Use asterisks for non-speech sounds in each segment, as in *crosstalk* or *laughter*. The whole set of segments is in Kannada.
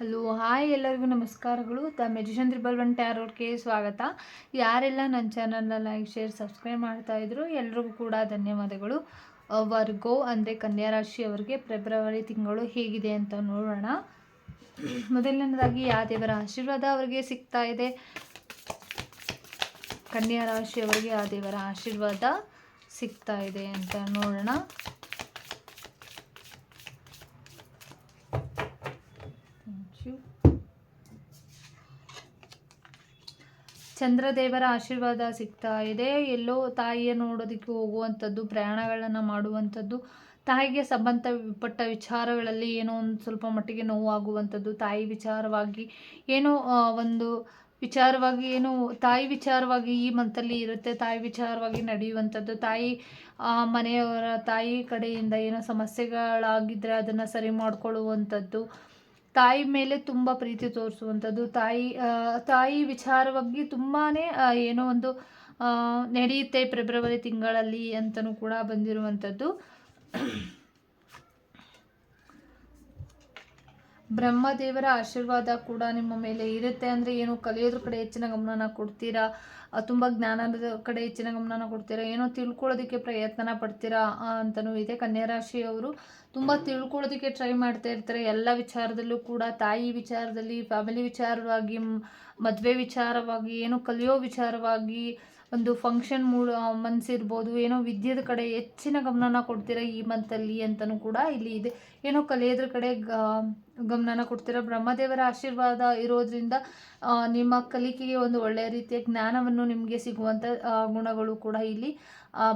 ಹಲೋ, ಹಾಯ್ ಎಲ್ಲರಿಗೂ ನಮಸ್ಕಾರಗಳು. ದ ಮೆಜಿಷನ್ ತ್ರಿಬಲ್ ಒನ್ ಟ್ಯಾರೋರ್ಗೆ ಸ್ವಾಗತ. ಯಾರೆಲ್ಲ ನನ್ನ ಚಾನಲ್ನ ಲೈಕ್, ಶೇರ್, ಸಬ್ಸ್ಕ್ರೈಬ್ ಮಾಡ್ತಾ ಇದ್ರು ಎಲ್ರಿಗೂ ಕೂಡ ಧನ್ಯವಾದಗಳು. ವರ್ಗೋ ಅಂದರೆ ಕನ್ಯಾ ರಾಶಿ ಅವರಿಗೆ ಫೆಬ್ರವರಿ ತಿಂಗಳು ಹೇಗಿದೆ ಅಂತ ನೋಡೋಣ. ಮೊದಲನೇದಾಗಿ ಯಾವ ದೇವರ ಆಶೀರ್ವಾದ ಅವರಿಗೆ ಸಿಗ್ತಾ ಇದೆ. ಕನ್ಯಾ ರಾಶಿಯವರಿಗೆ ಆ ದೇವರ ಆಶೀರ್ವಾದ ಸಿಗ್ತಾ ಇದೆ ಅಂತ ನೋಡೋಣ. ಚಂದ್ರದೇವರ ಆಶೀರ್ವಾದ ಸಿಗ್ತಾ ಇದೆ. ಎಲ್ಲೋ ತಾಯಿಯ ನೋಡೋದಕ್ಕೆ ಹೋಗುವಂಥದ್ದು, ಪ್ರಯಾಣಗಳನ್ನು ಮಾಡುವಂಥದ್ದು, ತಾಯಿಗೆ ಸಂಬಂಧಪಟ್ಟ ವಿಚಾರಗಳಲ್ಲಿ ಏನೋ ಒಂದು ಸ್ವಲ್ಪ ಮಟ್ಟಿಗೆ ನೋವಾಗುವಂಥದ್ದು, ತಾಯಿ ವಿಚಾರವಾಗಿ ಏನೋ ಒಂದು ವಿಚಾರವಾಗಿ ಏನು, ತಾಯಿ ವಿಚಾರವಾಗಿ ಈ ಮಂತಲ್ಲಿ ಇರುತ್ತೆ, ತಾಯಿ ವಿಚಾರವಾಗಿ ನಡೆಯುವಂಥದ್ದು, ತಾಯಿ ಮನೆಯವರ ತಾಯಿ ಕಡೆಯಿಂದ ಏನೋ ಸಮಸ್ಯೆಗಳಾಗಿದ್ದರೆ ಅದನ್ನು ಸರಿ ಮಾಡಿಕೊಳ್ಳುವಂಥದ್ದು ತಾಯಿ ಮೇಲೆ ತುಂಬ ಪ್ರೀತಿ ತೋರಿಸುವಂಥದ್ದು. ತಾಯಿ ತಾಯಿ ವಿಚಾರವಾಗಿ ತುಂಬಾ ಏನೋ ಒಂದು ನಡೆಯುತ್ತೆ ಫೆಬ್ರವರಿ ತಿಂಗಳಲ್ಲಿ ಅಂತಲೂ ಕೂಡ ಬಂದಿರುವಂಥದ್ದು. ಬ್ರಹ್ಮದೇವರ ಆಶೀರ್ವಾದ ಕೂಡ ನಿಮ್ಮ ಮೇಲೆ ಇರುತ್ತೆ. ಅಂದರೆ ಏನು, ಕಲಿಯೋದ್ರ ಕಡೆ ಹೆಚ್ಚಿನ ಗಮನನ ಕೊಡ್ತೀರಾ? ತುಂಬ ಜ್ಞಾನದ ಕಡೆ ಹೆಚ್ಚಿನ ಗಮನ ಕೊಡ್ತೀರಾ? ಏನೋ ತಿಳ್ಕೊಳ್ಳೋದಕ್ಕೆ ಪ್ರಯತ್ನ ಪಡ್ತೀರಾ ಅಂತಲೂ ಇದೆ. ಕನ್ಯಾ ರಾಶಿಯವರು ತುಂಬ ತಿಳ್ಕೊಳ್ಳೋದಕ್ಕೆ ಟ್ರೈ ಮಾಡ್ತಾ ಇರ್ತಾರೆ. ಎಲ್ಲ ವಿಚಾರದಲ್ಲೂ ಕೂಡ, ತಾಯಿ ವಿಚಾರದಲ್ಲಿ ಫ್ಯಾಮಿಲಿ ವಿಚಾರವಾಗಿ ಮದುವೆ ವಿಚಾರವಾಗಿ, ಏನು ಕಲಿಯೋ ವಿಚಾರವಾಗಿ ಒಂದು ಫಂಕ್ಷನ್ ಮೂಡ್ ಮನಸ್ಸಿರ್ಬೋದು ಏನೋ ವಿದ್ಯೆದ ಕಡೆ ಹೆಚ್ಚಿನ ಗಮನನ ಕೊಡ್ತೀರಾ ಈ ಮಂತಲ್ಲಿ ಅಂತಲೂ ಕೂಡ ಇಲ್ಲಿ ಇದೆ. ಏನೋ ಕಲಿಯೋದ್ರ ಕಡೆ ಗ- ಗಮನನ ಕೊಡ್ತೀರಾ? ಬ್ರಹ್ಮದೇವರ ಆಶೀರ್ವಾದ ಇರೋದ್ರಿಂದ ನಿಮ್ಮ ಕಲಿಕೆಗೆ ಒಂದು ಒಳ್ಳೆಯ ರೀತಿಯ ಜ್ಞಾನವನ್ನು ನಿಮಗೆ ಸಿಗುವಂಥ ಗುಣಗಳು ಕೂಡ ಇಲ್ಲಿ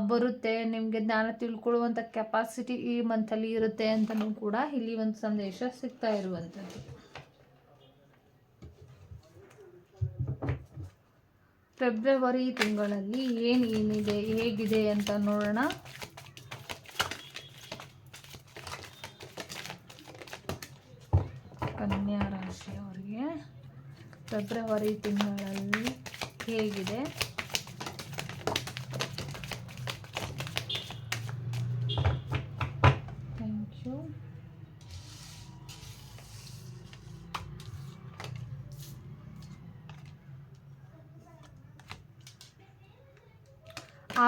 ಬರುತ್ತೆ. ನಿಮಗೆ ಜ್ಞಾನ ತಿಳ್ಕೊಳ್ಳುವಂಥ ಕೆಪಾಸಿಟಿ ಈ ಮಂತಲ್ಲಿ ಇರುತ್ತೆ ಅಂತಲೂ ಕೂಡ ಇಲ್ಲಿ ಒಂದು ಸಂದೇಶ ಸಿಗ್ತಾ ಇರುವಂಥದ್ದು ಫೆಬ್ರವರಿ ತಿಂಗಳಲ್ಲಿ ಏನು ಏನಿದೆ ಹೇಗಿದೆ ಅಂತ ನೋಡೋಣ. ಕನ್ಯಾ ರಾಶಿಯವರಿಗೆ ಫೆಬ್ರವರಿ ತಿಂಗಳಲ್ಲಿ ಹೇಗಿದೆ ಥ್ಯಾಂಕ್ ಯು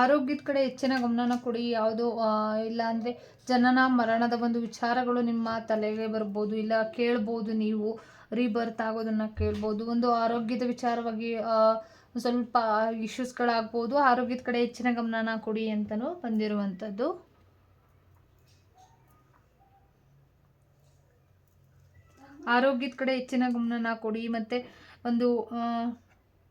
ಆರೋಗ್ಯದ ಕಡೆ ಹೆಚ್ಚಿನ ಗಮನನ ಕೊಡಿ. ಯಾವುದು ಇಲ್ಲ ಅಂದರೆ ಜನನ, ಮರಣದ ಒಂದು ವಿಚಾರಗಳು ನಿಮ್ಮ ತಲೆಗೆ ಬರ್ಬೋದು, ಇಲ್ಲ ಕೇಳ್ಬೋದು ನೀವು, ರೀಬರ್ತ್ ಆಗೋದನ್ನು ಕೇಳ್ಬೋದು. ಒಂದು ಆರೋಗ್ಯದ ವಿಚಾರವಾಗಿ ಸ್ವಲ್ಪ ಇಶ್ಯೂಸ್ಗಳಾಗ್ಬೋದು. ಆರೋಗ್ಯದ ಕಡೆ ಹೆಚ್ಚಿನ ಗಮನನ ಕೊಡಿ ಅಂತಲೂ ಬಂದಿರುವಂಥದ್ದು. ಆರೋಗ್ಯದ ಕಡೆ ಹೆಚ್ಚಿನ ಗಮನನ ಕೊಡಿ. ಮತ್ತು ಒಂದು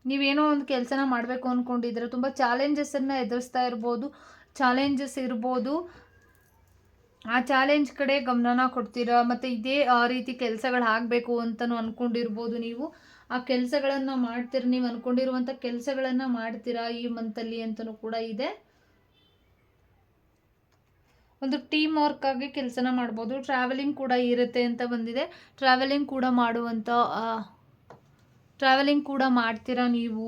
ನೀವೇನೋ ಒಂದು ಕೆಲಸನ ಮಾಡಬೇಕು ಅಂದ್ಕೊಂಡಿದ್ರೆ ತುಂಬ ಚಾಲೆಂಜಸನ್ನು ಎದುರಿಸ್ತಾ ಇರ್ಬೋದು ಚಾಲೆಂಜಸ್ ಇರ್ಬೋದು. ಆ ಚಾಲೆಂಜ್ ಕಡೆ ಗಮನನ ಕೊಡ್ತೀರಾ? ಮತ್ತು ಇದೇ, ಆ ರೀತಿ ಕೆಲಸಗಳು ಆಗಬೇಕು ಅಂತಲೂ ಅಂದ್ಕೊಂಡಿರ್ಬೋದು ನೀವು. ಆ ಕೆಲಸಗಳನ್ನು ಮಾಡ್ತೀರ, ನೀವು ಅಂದ್ಕೊಂಡಿರುವಂಥ ಕೆಲಸಗಳನ್ನು ಮಾಡ್ತೀರಾ ಈ ಮಂತಲ್ಲಿ ಅಂತಲೂ ಕೂಡ ಇದೆ. ಒಂದು ಟೀಮ್ ವರ್ಕ್ ಆಗಿ ಕೆಲಸನ ಮಾಡ್ಬೋದು. ಟ್ರಾವೆಲಿಂಗ್ ಕೂಡ ಇರುತ್ತೆ ಅಂತ ಬಂದಿದೆ. ಟ್ರಾವೆಲಿಂಗ್ ಕೂಡ ಮಾಡುವಂಥ ಟ್ರಾವೆಲಿಂಗ್ ಕೂಡ ಮಾಡ್ತೀರಾ ನೀವು?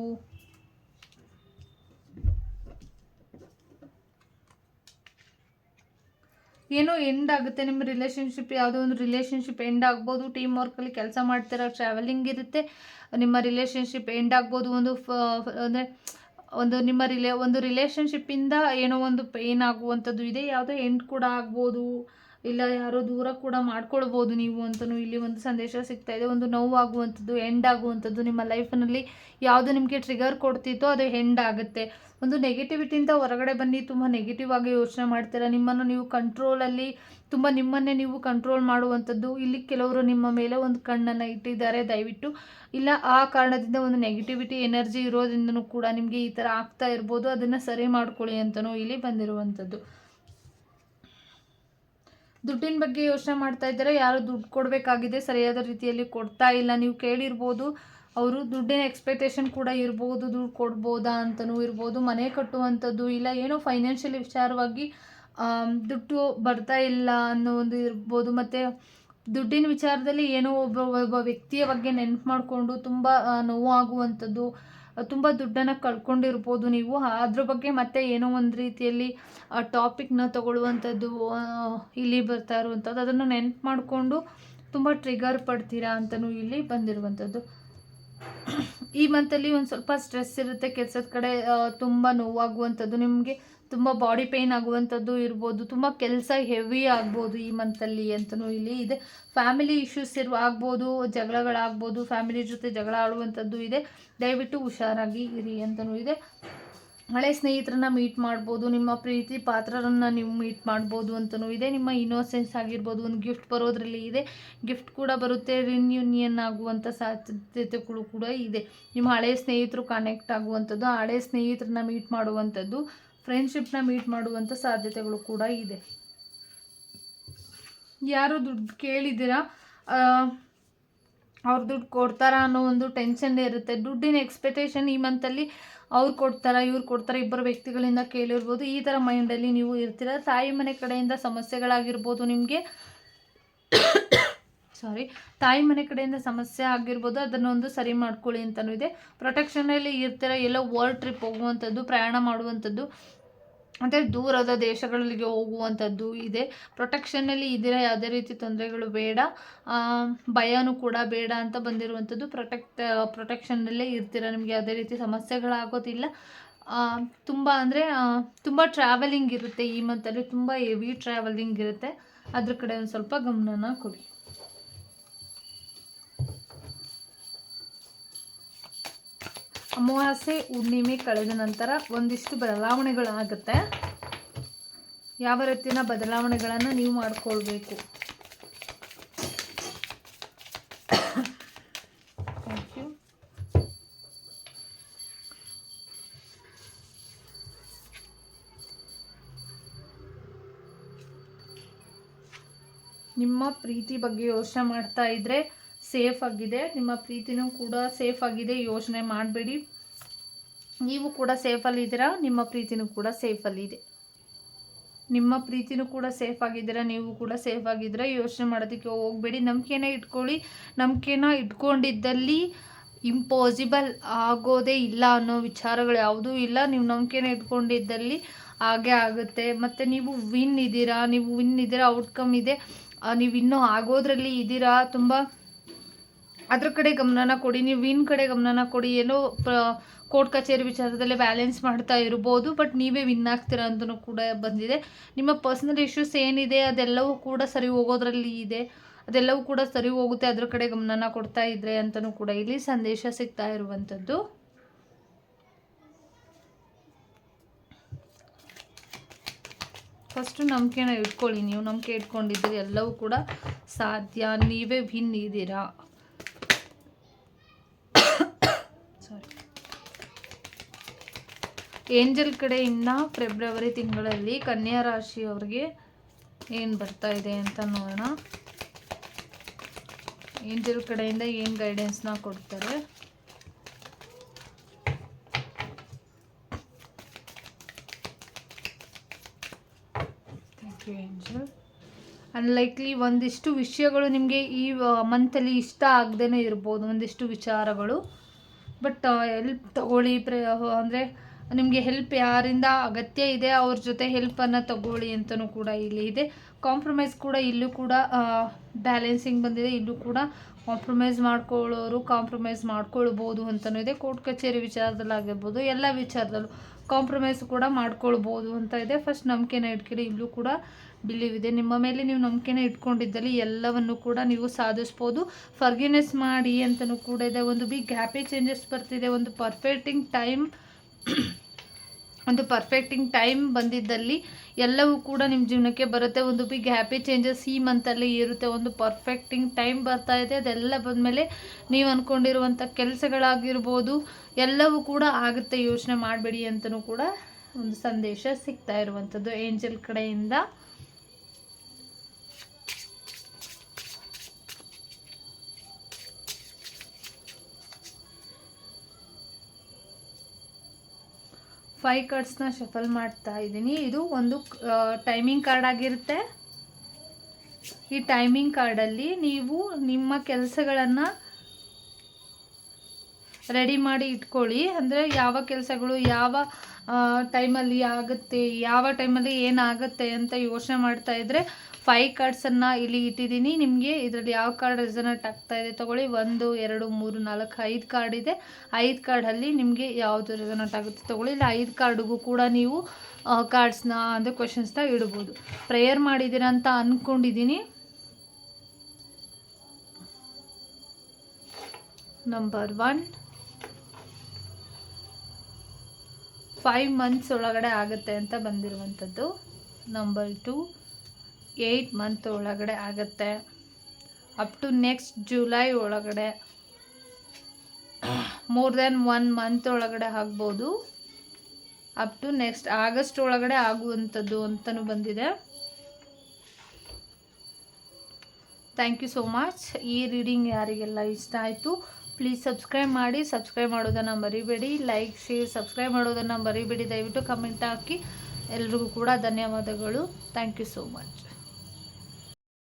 ಏನೋ ಎಂಡ್ ಆಗುತ್ತೆ ನಿಮ್ಮ ರಿಲೇಷನ್ಶಿಪ್ ಯಾವುದೋ ಒಂದು ರಿಲೇಷನ್ಶಿಪ್ ಎಂಡ್ ಆಗ್ಬೋದು ಟೀಮ್ ವರ್ಕಲ್ಲಿ ಕೆಲಸ ಮಾಡ್ತೀರಾ ಟ್ರಾವೆಲಿಂಗ್ ಇರುತ್ತೆ, ನಿಮ್ಮ ರಿಲೇಷನ್ಶಿಪ್ ಎಂಡ್ ಆಗ್ಬೋದು, ಒಂದು ಫ ಅಂದರೆ ಒಂದು ನಿಮ್ಮ ರಿಲೇ ಒಂದು ರಿಲೇಷನ್ಶಿಪ್ಪಿಂದ ಏನೋ ಒಂದು ಪೇನ್ ಆಗುವಂಥದ್ದು ಇದೆ, ಯಾವುದೋ ಎಂಡ್ ಕೂಡ ಆಗ್ಬೋದು. ಇಲ್ಲ, ಯಾರೋ ದೂರ ಕೂಡ ಮಾಡ್ಕೊಳ್ಬೋದು ನೀವು ಅಂತಲೂ ಇಲ್ಲಿ ಒಂದು ಸಂದೇಶ ಸಿಗ್ತಾ ಇದೆ. ಒಂದು ನೋವಾಗುವಂಥದ್ದು ಎಂಡ್ ಆಗುವಂಥದ್ದು ನಿಮ್ಮ ಲೈಫ್ನಲ್ಲಿ ಯಾವುದು ನಿಮಗೆ ಟ್ರಿಗರ್ ಕೊಡ್ತಿತ್ತೋ ಅದು ಎಂಡ್ ಆಗುತ್ತೆ ಒಂದು ನೆಗೆಟಿವಿಟಿಯಿಂದ ಹೊರಗಡೆ ಬನ್ನಿ, ತುಂಬ ನೆಗೆಟಿವ್ ಆಗಿ ಯೋಚನೆ ಮಾಡ್ತೀರಾ? ನಿಮ್ಮನ್ನು ನೀವು ಕಂಟ್ರೋಲಲ್ಲಿ ತುಂಬ ನಿಮ್ಮನ್ನೇ ನೀವು ಕಂಟ್ರೋಲ್ ಮಾಡುವಂಥದ್ದು. ಇಲ್ಲಿ ಕೆಲವರು ನಿಮ್ಮ ಮೇಲೆ ಒಂದು ಕಣ್ಣನ್ನು ಇಟ್ಟಿದ್ದಾರೆ, ದಯವಿಟ್ಟು. ಇಲ್ಲ, ಆ ಕಾರಣದಿಂದ ಒಂದು ನೆಗೆಟಿವಿಟಿ ಎನರ್ಜಿ ಇರೋದ್ರಿಂದನೂ ಕೂಡ ನಿಮಗೆ ಈ ಥರ ಆಗ್ತಾ ಇರ್ಬೋದು. ಅದನ್ನು ಸರಿ ಮಾಡ್ಕೊಳ್ಳಿ ಅಂತಲೂ ಇಲ್ಲಿ ಬಂದಿರುವಂಥದ್ದು. ದುಡ್ಡಿನ ಬಗ್ಗೆ ಯೋಚನೆ ಮಾಡ್ತಾ ಇದ್ದಾರೆ. ಯಾರು ದುಡ್ಡು ಕೊಡಬೇಕಾಗಿದೆ, ಸರಿಯಾದ ರೀತಿಯಲ್ಲಿ ಕೊಡ್ತಾ ಇಲ್ಲ. ನೀವು ಕೇಳಿರ್ಬೋದು, ಅವರು ದುಡ್ಡಿನ ಎಕ್ಸ್ಪೆಕ್ಟೇಷನ್ ಕೂಡ ಇರ್ಬೋದು, ದುಡ್ಡು ಕೊಡ್ಬೋದಾ ಅಂತಲೂ ಇರ್ಬೋದು, ಮನೆ ಕಟ್ಟುವಂಥದ್ದು ಇಲ್ಲ, ಏನೋ ಫೈನಾನ್ಷಿಯಲಿ ವಿಚಾರವಾಗಿ ದುಡ್ಡು ಬರ್ತಾ ಇಲ್ಲ ಅನ್ನೋ ಒಂದು ಇರ್ಬೋದು. ಮತ್ತು ದುಡ್ಡಿನ ವಿಚಾರದಲ್ಲಿ ಏನೋ ಒಬ್ಬ ಒಬ್ಬ ವ್ಯಕ್ತಿಯ ಬಗ್ಗೆ ನೆನಪು ಮಾಡಿಕೊಂಡು ತುಂಬ ನೋವಾಗುವಂಥದ್ದು ತುಂಬ ದುಡ್ಡನ್ನು ಕಳ್ಕೊಂಡಿರ್ಬೋದು ನೀವು. ಅದ್ರ ಬಗ್ಗೆ ಮತ್ತೆ ಏನೋ ಒಂದು ರೀತಿಯಲ್ಲಿ ಟಾಪಿಕ್ನ ತಗೊಳ್ಳುವಂಥದ್ದು ಇಲ್ಲಿ ಬರ್ತಾ ಇರುವಂಥದ್ದು ಅದನ್ನು ನೆನ್ಪು ಮಾಡಿಕೊಂಡು ತುಂಬ ಟ್ರಿಗರ್ ಪಡ್ತೀರಾ ಅಂತಲೂ ಇಲ್ಲಿ ಬಂದಿರುವಂಥದ್ದು ಈ ಮಂತಲ್ಲಿ ಒಂದು ಸ್ವಲ್ಪ ಸ್ಟ್ರೆಸ್ ಇರುತ್ತೆ, ಕೆಲಸದ ಕಡೆ ತುಂಬ ನೋವಾಗುವಂಥದ್ದು ನಿಮಗೆ ತುಂಬ ಬಾಡಿ ಪೇಯ್ನ್ ಆಗುವಂಥದ್ದು ಇರ್ಬೋದು, ತುಂಬ ಕೆಲಸ ಹೆವಿ ಆಗ್ಬೋದು ಈ ಮಂತಲ್ಲಿ ಅಂತಲೂ ಇಲ್ಲಿ ಇದೆ. ಫ್ಯಾಮಿಲಿ ಇಶ್ಯೂಸ್ ಇರುವ ಆಗ್ಬೋದು, ಜಗಳಗಳಾಗ್ಬೋದು ಫ್ಯಾಮಿಲಿ ಜೊತೆ ಜಗಳ ಆಡುವಂಥದ್ದು ಇದೆ. ದಯವಿಟ್ಟು ಹುಷಾರಾಗಿ ಇರಿ ಅಂತಲೂ ಇದೆ. ಹಳೆ ಸ್ನೇಹಿತರನ್ನ ಮೀಟ್ ಮಾಡ್ಬೋದು, ನಿಮ್ಮ ಪ್ರೀತಿ ಪಾತ್ರರನ್ನು ನೀವು ಮೀಟ್ ಮಾಡ್ಬೋದು ಅಂತಲೂ ಇದೆ. ನಿಮ್ಮ ಇನ್ನೋಸೆನ್ಸ್ ಆಗಿರ್ಬೋದು, ಒಂದು ಗಿಫ್ಟ್ ಬರೋದ್ರಲ್ಲಿ ಇದೆ. ಗಿಫ್ಟ್ ಕೂಡ ಬರುತ್ತೆ ರಿನ್ಯೂನಿಯನ್ ಆಗುವಂಥ ಸಾಧ್ಯತೆಗಳು ಕೂಡ ಇದೆ. ನಿಮ್ಮ ಹಳೆ ಸ್ನೇಹಿತರು ಕನೆಕ್ಟ್ ಆಗುವಂಥದ್ದು, ಹಳೆ ಸ್ನೇಹಿತರನ್ನ ಮೀಟ್ ಮಾಡುವಂಥದ್ದು ಫ್ರೆಂಡ್ಶಿಪ್ನ ಮೀಟ್ ಮಾಡುವಂಥ ಸಾಧ್ಯತೆಗಳು ಕೂಡ ಇದೆ. ಯಾರು ದುಡ್ಡು ಕೇಳಿದ್ದೀರಾ? ಅವ್ರು ದುಡ್ಡು ಕೊಡ್ತಾರಾ ಅನ್ನೋ ಒಂದು ಟೆನ್ಷನ್ ಇರುತ್ತೆ. ದುಡ್ಡಿನ ಎಕ್ಸ್ಪೆಕ್ಟೇಷನ್ ಈ ಮಂತಲ್ಲಿ ಅವ್ರು ಕೊಡ್ತಾರಾ, ಇವ್ರು ಕೊಡ್ತಾರಾ, ಇಬ್ಬರು ವ್ಯಕ್ತಿಗಳಿಂದ ಕೇಳಿರ್ಬೋದು. ಈ ಥರ ಮೈಂಡಲ್ಲಿ ನೀವು ಇರ್ತೀರ. ತಾಯಿ ಮನೆ ಕಡೆಯಿಂದ ಸಮಸ್ಯೆಗಳಾಗಿರ್ಬೋದು ನಿಮಗೆ. ಸಾರಿ ತಾಯಿ ಮನೆ ಕಡೆಯಿಂದ ಸಮಸ್ಯೆ ಆಗಿರ್ಬೋದು, ಅದನ್ನೊಂದು ಸರಿ ಮಾಡ್ಕೊಳ್ಳಿ ಅಂತಲೂ ಇದೆ. ಪ್ರೊಟೆಕ್ಷನಲ್ಲಿ ಇರ್ತೀರ? ಎಲ್ಲೋ ವರ್ಲ್ಡ್ ಟ್ರಿಪ್ ಹೋಗುವಂಥದ್ದು, ಪ್ರಯಾಣ ಮಾಡುವಂಥದ್ದು. ಮತ್ತು ದೂರದ ದೇಶಗಳಿಗೆ ಹೋಗುವಂಥದ್ದು ಇದೆ. ಪ್ರೊಟೆಕ್ಷನಲ್ಲಿ ಇದರ ಯಾವುದೇ ರೀತಿ ತೊಂದರೆಗಳು ಬೇಡ. ಭಯನೂ ಕೂಡ ಬೇಡ ಅಂತ ಬಂದಿರುವಂಥದ್ದು. ಪ್ರೊಟೆಕ್ಟ್ ಪ್ರೊಟೆಕ್ಷನ್ನಲ್ಲೇ ಇರ್ತೀರ ನಿಮಗೆ ಯಾವುದೇ ರೀತಿ ಸಮಸ್ಯೆಗಳಾಗೋದಿಲ್ಲ. ತುಂಬ ಅಂದರೆ ತುಂಬ ಟ್ರಾವೆಲಿಂಗ್ ಇರುತ್ತೆ ಈ ಮಂತಲ್ಲಿ ತುಂಬ ಹೆವಿ ಟ್ರಾವೆಲಿಂಗ್ ಇರುತ್ತೆ. ಅದ್ರ ಕಡೆ ಒಂದು ಸ್ವಲ್ಪ ಗಮನನ ಕೊಡಿ. ಅಮಾವಾಸ್ಯೆ, ಹುಣ್ಣಿಮೆ, ಕಳೆದ ನಂತರ ಒಂದಿಷ್ಟು ಬದಲಾವಣೆಗಳಾಗುತ್ತೆ. ಯಾವ ರೀತಿಯ ಬದಲಾವಣೆಗಳನ್ನು ನೀವು ಮಾಡಿಕೊಳ್ಬೇಕು? ನಿಮ್ಮ ಪ್ರೀತಿ ಬಗ್ಗೆ ಯೋಚನೆ ಮಾಡ್ತಾ ಇದ್ರೆ ಸೇಫ್ ಆಗಿದೆ, ನಿಮ್ಮ ಪ್ರೀತಿನೂ ಕೂಡ ಸೇಫ್ ಆಗಿದೆ, ಯೋಚನೆ ಮಾಡಬೇಡಿ. ನೀವು ಕೂಡ ಸೇಫಲ್ಲಿ ಇದ್ದೀರಾ, ನಿಮ್ಮ ಪ್ರೀತಿನೂ ಕೂಡ ಸೇಫಲ್ಲಿದೆ ನಿಮ್ಮ ಪ್ರೀತಿನೂ ಕೂಡ ಸೇಫ್ ಆಗಿದ್ದೀರಾ, ನೀವು ಕೂಡ ಸೇಫ್ ಆಗಿದ್ದೀರಾ, ಯೋಚನೆ ಮಾಡೋದಕ್ಕೆ ಹೋಗಬೇಡಿ. ನಂಬಿಕೆನ ಇಟ್ಕೊಳ್ಳಿ. ನಂಬಿಕೆನ ಇಟ್ಕೊಂಡಿದ್ದಲ್ಲಿ ಇಂಪಾಸಿಬಲ್ ಆಗೋದೇ ಇಲ್ಲ ಅನ್ನೋ ವಿಚಾರಗಳು ಯಾವುದೂ ಇಲ್ಲ. ನೀವು ನಂಬಿಕೆನ ಇಟ್ಕೊಂಡಿದ್ದಲ್ಲಿ ಹಾಗೆ ಆಗುತ್ತೆ. ಮತ್ತು ನೀವು ವಿನ್ ಇದ್ದೀರಾ, ನೀವು ವಿನ್ ಇದ್ದೀರಾ ಔಟ್ಕಮ್ ಇದೆ. ನೀವು ಇನ್ನೂ ಆಗೋದ್ರಲ್ಲಿ ಇದ್ದೀರಾ, ತುಂಬ ಅದ್ರ ಕಡೆ ಗಮನನ ಕೊಡಿ, ನೀವು ವಿನ್ ಕಡೆ ಗಮನನ ಕೊಡಿ, ಏನೋ ಕೋರ್ಟ್ ಕಚೇರಿ ವಿಚಾರದಲ್ಲಿ ಬ್ಯಾಲೆನ್ಸ್ ಮಾಡ್ತಾ ಇರ್ಬೋದು ಬಟ್ ನೀವೇ ವಿನ್ ಆಗ್ತೀರಾ ಅಂತಲೂ ಕೂಡ ಬಂದಿದೆ. ನಿಮ್ಮ ಪರ್ಸನಲ್ ಇಶ್ಯೂಸ್ ಏನಿದೆ, ಅದೆಲ್ಲವೂ ಕೂಡ ಸರಿ ಹೋಗೋದ್ರಲ್ಲಿ ಇದೆ. ಅದೆಲ್ಲವೂ ಕೂಡ ಸರಿ ಹೋಗುತ್ತೆ, ಅದ್ರ ಕಡೆ ಗಮನನ ಕೊಡ್ತಾ ಇದ್ರೆ ಅಂತಲೂ ಕೂಡ ಇಲ್ಲಿ ಸಂದೇಶ ಸಿಗ್ತಾ ಇರುವಂಥದ್ದು. ಫಸ್ಟು ನಂಬಿಕೆನ ಇಟ್ಕೊಳ್ಳಿ, ನೀವು ನಂಬಿಕೆ ಇಟ್ಕೊಂಡಿದ್ದೀರಿ, ಎಲ್ಲವೂ ಕೂಡ ಸಾಧ್ಯ. ನೀವೇ ವಿನ್ ಇದ್ದೀರಾ. ಏಂಜಲ್ ಕಡೆಯಿಂದ ಫೆಬ್ರವರಿ ತಿಂಗಳಲ್ಲಿ ಕನ್ಯಾ ರಾಶಿಯವ್ರಿಗೆ ಏನು ಬರ್ತಾ ಇದೆ ಅಂತ ನೋಡೋಣ. ಏಂಜಲ್ ಕಡೆಯಿಂದ ಏನು ಗೈಡೆನ್ಸ್ನ ಕೊಡ್ತಾರೆ? ಏಂಜಲ್ ಅನ್ಲೈಕ್ಲಿ ಒಂದಿಷ್ಟು ವಿಷಯಗಳು ನಿಮಗೆ ಈ ಮಂತಲ್ಲಿ ಇಷ್ಟ ಆಗದೇ ಇರ್ಬೋದು, ಒಂದಿಷ್ಟು ವಿಚಾರಗಳು. ಬಟ್ ಹೆಲ್ಪ್ ತಗೊಳ್ಳಿ ಪ್ರ ಅಂದರೆ ನಿಮಗೆ ಹೆಲ್ಪ್ ಯಾರಿಂದ ಅಗತ್ಯ ಇದೆ, ಅವ್ರ ಜೊತೆ ಹೆಲ್ಪನ್ನು ತಗೊಳ್ಳಿ ಅಂತಲೂ ಕೂಡ ಇಲ್ಲಿ ಇದೆ. ಕಾಂಪ್ರಮೈಸ್ ಕೂಡ ಇಲ್ಲೂ ಕೂಡ ಬ್ಯಾಲೆನ್ಸಿಂಗ್ ಬಂದಿದೆ. ಇಲ್ಲೂ ಕೂಡ ಕಾಂಪ್ರಮೈಸ್ ಮಾಡ್ಕೊಳ್ಳೋರು ಕಾಂಪ್ರಮೈಸ್ ಮಾಡ್ಕೊಳ್ಬೋದು ಅಂತಲೂ ಇದೆ. ಕೋರ್ಟ್ ಕಚೇರಿ ವಿಚಾರದಲ್ಲಾಗಿರ್ಬೋದು, ಎಲ್ಲ ವಿಚಾರದಲ್ಲೂ ಕಾಂಪ್ರಮೈಸ್ ಕೂಡ ಮಾಡ್ಕೊಳ್ಬೋದು ಅಂತ ಇದೆ. ಫಸ್ಟ್ ನಂಬಿಕೆನ ಇಟ್ಕೊಳ್ಳಿ. ಇಲ್ಲೂ ಕೂಡ ಬಿಲೀವ್ ಇದೆ. ನಿಮ್ಮ ಮೇಲೆ ನೀವು ನಂಬಿಕೆನ ಇಟ್ಕೊಂಡಿದ್ದಲ್ಲಿ ಎಲ್ಲವನ್ನು ಕೂಡ ನೀವು ಸಾಧಿಸ್ಬೋದು. ಫರ್ಗಿನೆಸ್ ಮಾಡಿ ಅಂತಲೂ ಕೂಡ ಇದೆ. ಒಂದು ಬಿಗ್ ಹ್ಯಾಪಿ ಚೇಂಜಸ್ ಬರ್ತಿದೆ. ಒಂದು ಪರ್ಫೆಕ್ಟಿಂಗ್ ಟೈಮ್ *clears throat* ಒಂದು ಪರ್ಫೆಕ್ಟಿಂಗ್ ಟೈಮ್ ಬಂದಿದ್ದಲ್ಲಿ ಎಲ್ಲವೂ ಕೂಡ ನಿಮ್ಮ ಜೀವನಕ್ಕೆ ಬರುತ್ತೆ. ಒಂದು ಬಿಗ್ ಹ್ಯಾಪಿ ಚೇಂಜಸ್ ಈ ಮಂತಲ್ಲಿ ಇರುತ್ತೆ ಒಂದು ಪರ್ಫೆಕ್ಟಿಂಗ್ ಟೈಮ್ ಬರ್ತಾ ಇದೆ. ಅದೆಲ್ಲ ಬಂದಮೇಲೆ ನೀವು ಅಂದ್ಕೊಂಡಿರುವಂಥ ಕೆಲಸಗಳಾಗಿರ್ಬೋದು, ಎಲ್ಲವೂ ಕೂಡ ಆಗುತ್ತೆ. ಯೋಚನೆ ಮಾಡಬೇಡಿ ಅಂತಲೂ ಕೂಡ ಒಂದು ಸಂದೇಶ ಸಿಗ್ತಾ ಇರುವಂಥದ್ದು. ಏಂಜಲ್ ಕಡೆಯಿಂದ ಫೈ ಕಾರ್ಡ್ಸ್ನ ಶಫಲ್ ಮಾಡ್ತಾ ಇದ್ದೀನಿ. ಇದು ಒಂದು ಟೈಮಿಂಗ್ ಕಾರ್ಡ್ ಆಗಿರುತ್ತೆ. ಈ ಟೈಮಿಂಗ್ ಕಾರ್ಡಲ್ಲಿ ನೀವು ನಿಮ್ಮ ಕೆಲಸಗಳನ್ನು ರೆಡಿ ಮಾಡಿ ಇಟ್ಕೊಳ್ಳಿ. ಅಂದರೆ ಯಾವ ಕೆಲಸಗಳು ಯಾವ ಟೈಮಲ್ಲಿ ಆಗುತ್ತೆ, ಯಾವ ಟೈಮಲ್ಲಿ ಏನಾಗುತ್ತೆ ಅಂತ ಯೋಚನೆ ಮಾಡ್ತಾ ಇದ್ದರೆ ಫೈವ್ ಕಾರ್ಡ್ಸನ್ನು ಇಲ್ಲಿ ಇಟ್ಟಿದ್ದೀನಿ. ನಿಮಗೆ ಇದರಲ್ಲಿ ಯಾವ ಕಾರ್ಡ್ ರೆಸನೆಟ್ ಆಗ್ತಾ ಇದೆ ತೊಗೊಳ್ಳಿ. ಒಂದು, ಎರಡು, ಮೂರು, ನಾಲ್ಕು, ಐದು ಕಾರ್ಡ್ ಇದೆ. ಐದು ಕಾರ್ಡಲ್ಲಿ ನಿಮಗೆ ಯಾವುದು ರೆಸನೆಟ್ ಆಗುತ್ತೆ ತೊಗೊಳ್ಳಿ. ಇಲ್ಲ, ಐದು ಕಾರ್ಡ್ಗೂ ಕೂಡ ನೀವು ಕಾರ್ಡ್ಸ್ನ ಅಂದರೆ ಕ್ವಶನ್ಸ್ನ ಇಡ್ಬೋದು. ಪ್ರೇಯರ್ ಮಾಡಿದ್ದೀರಾ ಅಂತ ಅಂದ್ಕೊಂಡಿದ್ದೀನಿ ನಂಬರ್ ಒನ್ ಫೈವ್ ಮಂತ್ಸ್ ಒಳಗಡೆ ಆಗುತ್ತೆ ಅಂತ ಬಂದಿರುವಂಥದ್ದು. ನಂಬರ್ ಟು ಏಯ್ಟ್ ಮಂತ್ ಒಳಗಡೆ ಆಗುತ್ತೆ. ಅಪ್ ಟು ನೆಕ್ಸ್ಟ್ ಜುಲೈ ಒಳಗಡೆ. ಮೋರ್ ದೆನ್ ಒನ್ ಮಂತ್ ಒಳಗಡೆ ಆಗ್ಬೋದು. ಅಪ್ ಟು ನೆಕ್ಸ್ಟ್ ಆಗಸ್ಟ್ ಒಳಗಡೆ ಆಗುವಂಥದ್ದು ಅಂತಲೂ ಬಂದಿದೆ. ಥ್ಯಾಂಕ್ ಯು ಸೋ ಮಚ್ ಈ ರೀಡಿಂಗ್ ಯಾರಿಗೆಲ್ಲ ಇಷ್ಟ ಆಯಿತು ಪ್ಲೀಸ್ ಸಬ್ಸ್ಕ್ರೈಬ್ ಮಾಡಿ ಸಬ್ಸ್ಕ್ರೈಬ್ ಮಾಡೋದನ್ನು ಮರಿಬೇಡಿ. ಲೈಕ್ ಶೇರ್ ಸಬ್ಸ್ಕ್ರೈಬ್ ಮಾಡೋದನ್ನು ಮರಿಬೇಡಿ. ದಯವಿಟ್ಟು ಕಮೆಂಟ್ ಹಾಕಿ. ಎಲ್ರಿಗೂ ಕೂಡ ಧನ್ಯವಾದಗಳು. Thank you so much